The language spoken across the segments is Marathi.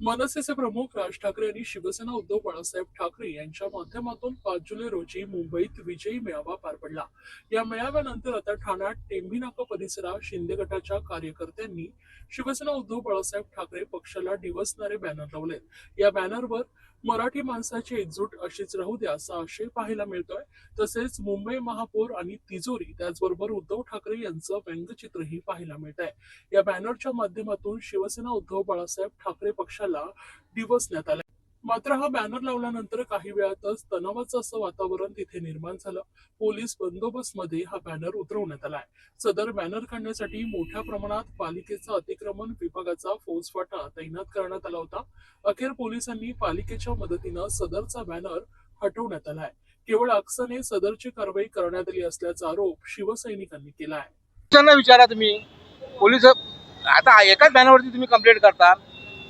मनसेचे प्रमुख राज ठाकरे यांनी शिवसेना उद्धव बाळासाहेब ठाकरे यांच्या माध्यमातून पाच जुलै रोजी मुंबईत विजयी मेळावा पार पडला. या मेळाव्यानंतर आता ठाण्यात टेंभीनाका परिसरात शिंदे गटाच्या कार्यकर्त्यांनी शिवसेना उद्धव बाळासाहेब ठाकरे पक्षाला डिवसणारे बॅनर लावले. या बॅनरवर मराठी माणसाची एकजूट अशीच राहू द्या असा आशय पाहायला मिळतोय. तसेच मुंबई महापौर आणि तिजोरी त्याचबरोबर उद्धव ठाकरे यांचं व्यंगचित्रही पाहायला मिळत आहे या बॅनरच्या माध्यमातून शिवसेना उद्धव बाळासाहेब ठाकरे पक्षाला डिवसण्यात आला. मात्र हा बॅनर लावल्यानंतर काही वेळातच तणावाचं असं वातावरण तिथे निर्माण झालं. पोलीस बंदोबस्त मध्ये हा बॅनर उतरवण्यात आलाय. सदर बॅनर काढण्यासाठी मोठ्या प्रमाणात पालिकेचा अतिक्रमण विभागाचा फौजफाटा तैनात करण्यात आला होता. अखेर पोलिसांनी पालिकेच्या मदतीनं सदरचा बॅनर हटवण्यात आलाय. केवळ अक्सने सदरची कारवाई करण्यात आली असल्याचा आरोप शिवसैनिकांनी केला आहे त्यांना विचारा तुम्ही. पोलीस आता एकाच बॅनरवरती तुम्ही कंप्लेंट करता.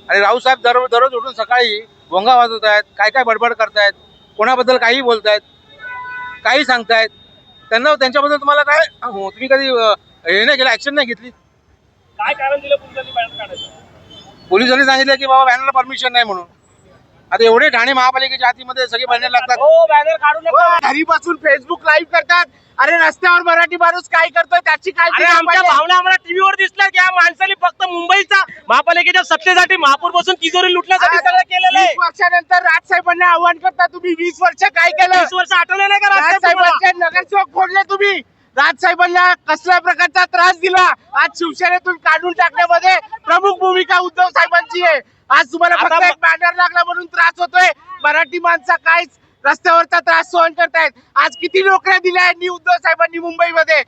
आणि राऊसाहेब दर दररोज उठून सकाळी भोंगा वाजवत आहेत काय काय बडबड करतायत कोणाबद्दल काही बोलतायत काही सांगतायत त्यांना त्यांच्याबद्दल तुम्हाला काय हो, तुम्ही कधी अं, हे नाही केलं ऍक्शन नाही घेतली? काय कारण दिलं पोलिसांनी बॅनर काढायचं पोलिसांनी सांगितलं की बाबा बॅनरला परमिशन नाही म्हणून. आता एवढे ठाणे महापालिकेच्या हातीमध्ये सगळे बॅनर लागतात. हो बॅनर काढू नका. घरी बसून फेसबुक लाईव्ह करतात. अरे रस्त्यावर मराठी माणूस काय करतोय त्याची काय अरे आमच्या भावना आम्हाला टीव्हीवर दिसल्या की या माणसाने फक्त मुंबईचा महापालिकेच्या सत्तेसाठी महापूर बसून तिजोरी लुटण्यासाठी सगळं केलेलं आहे. वीस वर्षानंतर राजसाहेबांना आव्हान करता तुम्ही वीस वर्ष काय केलं? वीस वर्ष आठवलं नाही का? राजसाहेबांचे नगरसेवक फोडले तुम्ही. राजसाहेबांना कसल्या प्रकारचा त्रास दिला? आज शिवसेनेतून काढून टाकण्यामध्ये प्रमुख भूमिका उद्धव साहेबांची आहे. आज तुम्हाला फक्त एक बॅनर लागला म्हणून त्रास होतोय. मराठी माणसा काय रस्त्यावरचा त्रास सहन करतायत. आज किती नोकऱ्या दिल्या आहेत उद्धव साहेबांनी मुंबईमध्ये?